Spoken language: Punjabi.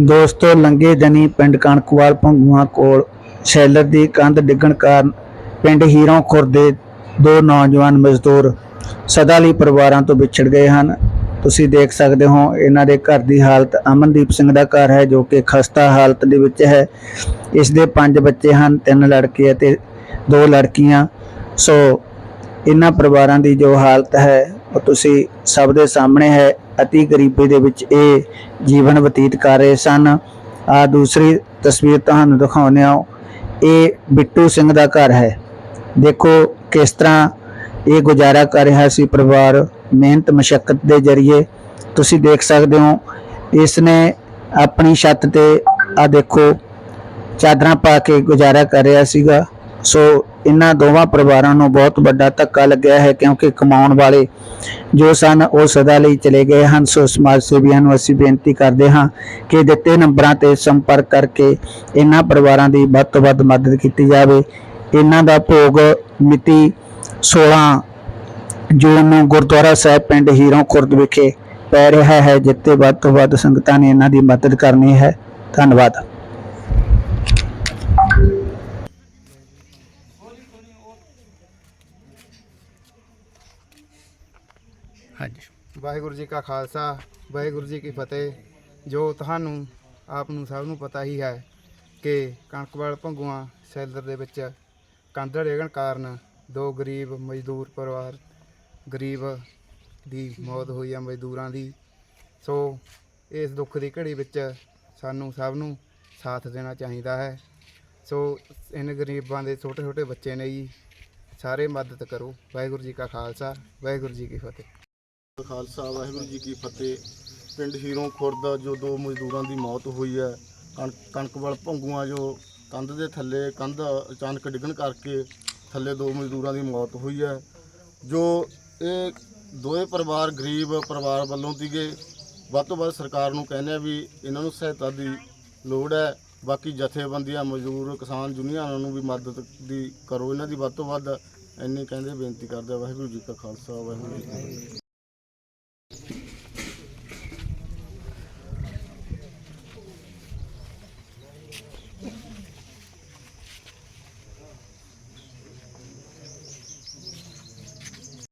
ਦੋਸਤੋ, ਲੰਗੇ ਦਨੀ ਪਿੰਡ ਕਣਕਵਾਲ ਭੰਗੂਆਂ ਕੋਲ ਸ਼ੈਲਰ ਦੀ ਕੰਧ ਡਿੱਗਣ ਕਾਰਨ ਪਿੰਡ ਹੀਰੋਂ ਖੁਰਦ ਦੇ ਦੋ ਨੌਜਵਾਨ ਮਜ਼ਦੂਰ ਸਦਾ ਲਈ ਪਰਿਵਾਰਾਂ ਤੋਂ ਵਿਛੜ ਗਏ ਹਨ। ਤੁਸੀਂ ਦੇਖ ਸਕਦੇ ਹੋ, ਇਹਨਾਂ ਦੇ ਘਰ ਦੀ ਹਾਲਤ ਅਮਨਦੀਪ ਸਿੰਘ ਦਾ ਘਰ ਹੈ, ਜੋ ਕਿ ਖਸਤਾ ਹਾਲਤ ਦੇ ਵਿੱਚ ਹੈ। ਇਸ ਦੇ ਪੰਜ ਬੱਚੇ ਹਨ, ਤਿੰਨ ਲੜਕੇ ਅਤੇ ਦੋ ਲੜਕੀਆਂ। ਸੋ, ਇਹਨਾਂ ਪਰਿਵਾਰਾਂ ਦੀ ਜੋ ਹਾਲਤ ਹੈ ਉਹ ਤੁਸੀਂ ਸਭ ਦੇ ਸਾਹਮਣੇ ਹੈ, ਅਤੀ ਗਰੀਬੀ ਦੇ ਵਿੱਚ ਇਹ ਜੀਵਨ ਬਤੀਤ ਕਰ ਰਹੇ ਸਨ। ਆ ਦੂਸਰੀ ਤਸਵੀਰ ਤੁਹਾਨੂੰ ਦਿਖਾਉਂਦੇ ਹਾਂ। ਇਹ ਬਿੱਟੂ ਸਿੰਘ ਦਾ ਘਰ ਹੈ। ਦੇਖੋ ਕਿਸ ਤਰ੍ਹਾਂ ਇਹ ਗੁਜ਼ਾਰਾ ਕਰ ਰਿਹਾ ਸੀ ਪਰਿਵਾਰ। ਮਿਹਨਤ ਮਸ਼ੱਕਤ ਦੇ ਜ਼ਰੀਏ। ਤੁਸੀਂ ਦੇਖ ਸਕਦੇ ਹੋ ਇਸ ਨੇ ਆਪਣੀ ਛੱਤ ਤੇ, ਆ ਦੇਖੋ, ਚਾਦਰਾਂ ਪਾ ਕੇ ਗੁਜ਼ਾਰਾ ਕਰ ਰਿਹਾ ਸੀਗਾ। ਸੋ ਇਹਨਾਂ ਦੋਵਾਂ ਪਰਿਵਾਰਾਂ ਨੂੰ ਬਹੁਤ ਵੱਡਾ ਧੱਕਾ ਲੱਗਿਆ ਹੈ ਕਿਉਂਕਿ ਕਮਾਉਣ ਵਾਲੇ ਜੋ ਸਨ ਉਹ ਸਦਾ ਲਈ ਚਲੇ ਗਏ ਹਨ। ਸੋ ਸਮਾਜ ਸੇਵੀਆਂ ਨੂੰ ਅਸੀਂ ਬੇਨਤੀ ਕਰਦੇ ਹਾਂ ਕਿ ਦਿੱਤੇ ਨੰਬਰਾਂ ਤੇ ਸੰਪਰਕ ਕਰਕੇ ਇਹਨਾਂ ਪਰਿਵਾਰਾਂ ਦੀ ਵੱਧ ਤੋਂ ਵੱਧ ਮਦਦ ਕੀਤੀ ਜਾਵੇ। ਇਹਨਾਂ ਦਾ ਭੋਗ ਮਿਤੀ 16 ਜੂਨ ਨੂੰ ਗੁਰਦੁਆਰਾ ਸਾਹਿਬ ਪਿੰਡ ਹੀਰੋਂ ਖੁਰਦ ਵਿਖੇ ਪੈ ਰਿਹਾ ਹੈ, ਜਿੱਥੇ ਵੱਧ ਤੋਂ ਵੱਧ ਸੰਗਤਾਂ ਨੇ ਇਹਨਾਂ ਦੀ ਮਦਦ ਕਰਨੀ ਹੈ। ਧੰਨਵਾਦ। ਹਾਂਜੀ। ਵਾਹਿਗੁਰੂ ਜੀ ਕਾ ਖਾਲਸਾ, ਵਾਹਿਗੁਰੂ ਜੀ ਕੀ ਫਤਿਹ। ਜੋ ਤੁਹਾਨੂੰ ਆਪ ਨੂੰ ਸਭ ਨੂੰ ਪਤਾ ਹੀ ਹੈ ਕਿ ਕਣਕਵਾਲ ਭੰਗੂਆਂ ਸੈਲਰ ਦੇ ਵਿੱਚ ਕੰਧ ਡੇਗਣ ਕਾਰਨ ਦੋ ਗਰੀਬ ਮਜ਼ਦੂਰ ਪਰਿਵਾਰ, ਗਰੀਬ ਦੀ ਮੌਤ ਹੋਈ ਹੈ ਮਜ਼ਦੂਰਾਂ ਦੀ। ਸੋ ਇਸ ਦੁੱਖ ਦੀ ਘੜੀ ਵਿੱਚ ਸਾਨੂੰ ਸਭ ਨੂੰ ਸਾਥ ਦੇਣਾ ਚਾਹੀਦਾ ਹੈ। ਸੋ ਇਹਨਾਂ ਗਰੀਬਾਂ ਦੇ ਛੋਟੇ ਛੋਟੇ ਬੱਚੇ ਨੇ ਜੀ, ਸਾਰੇ ਮਦਦ ਕਰੋ। ਵਾਹਿਗੁਰੂ ਜੀ ਕਾ ਖਾਲਸਾ, ਵਾਹਿਗੁਰੂ ਜੀ ਕੀ ਫਤਿਹ। ਖਾਲਸਾ, ਵਾਹਿਗੁਰੂ ਜੀ ਕੀ ਫਤਿਹ। ਪਿੰਡ ਹੀਰੋਂ ਖੁਰਦ ਜੋ ਦੋ ਮਜ਼ਦੂਰਾਂ ਦੀ ਮੌਤ ਹੋਈ ਹੈ, ਕਣ- ਕਣਕਵਾਲ ਭੰਗੂਆਂ ਜੋ ਕੰਧ ਦੇ ਥੱਲੇ, ਕੰਧ ਅਚਾਨਕ ਡਿੱਗਣ ਕਰਕੇ ਥੱਲੇ ਦੋ ਮਜ਼ਦੂਰਾਂ ਦੀ ਮੌਤ ਹੋਈ ਹੈ, ਜੋ ਇਹ ਦੋਵੇਂ ਪਰਿਵਾਰ ਗਰੀਬ ਪਰਿਵਾਰ ਵੱਲੋਂ ਸੀਗੇ ਵੱਧ ਤੋਂ ਵੱਧ ਸਰਕਾਰ ਨੂੰ ਕਹਿੰਦੇ ਆ ਵੀ ਇਹਨਾਂ ਨੂੰ ਸਹਾਇਤਾ ਦੀ ਲੋੜ ਹੈ। ਬਾਕੀ ਜਥੇਬੰਦੀਆਂ, ਮਜ਼ਦੂਰ, ਕਿਸਾਨ ਯੂਨੀਅਨਾਂ ਨੂੰ ਵੀ ਮਦਦ ਦੀ ਕਰੋ। ਇਹਨਾਂ ਦੀ ਵੱਧ ਤੋਂ ਵੱਧ ਇੰਨੀ ਕਹਿੰਦੇ ਬੇਨਤੀ ਕਰਦੇ ਵਾਹਿਗੁਰੂ ਜੀ ਕਾ ਖਾਲਸਾ, ਵਾਹਿਗੁਰੂ ਜੀ ਕੀ ਫਤਿਹ।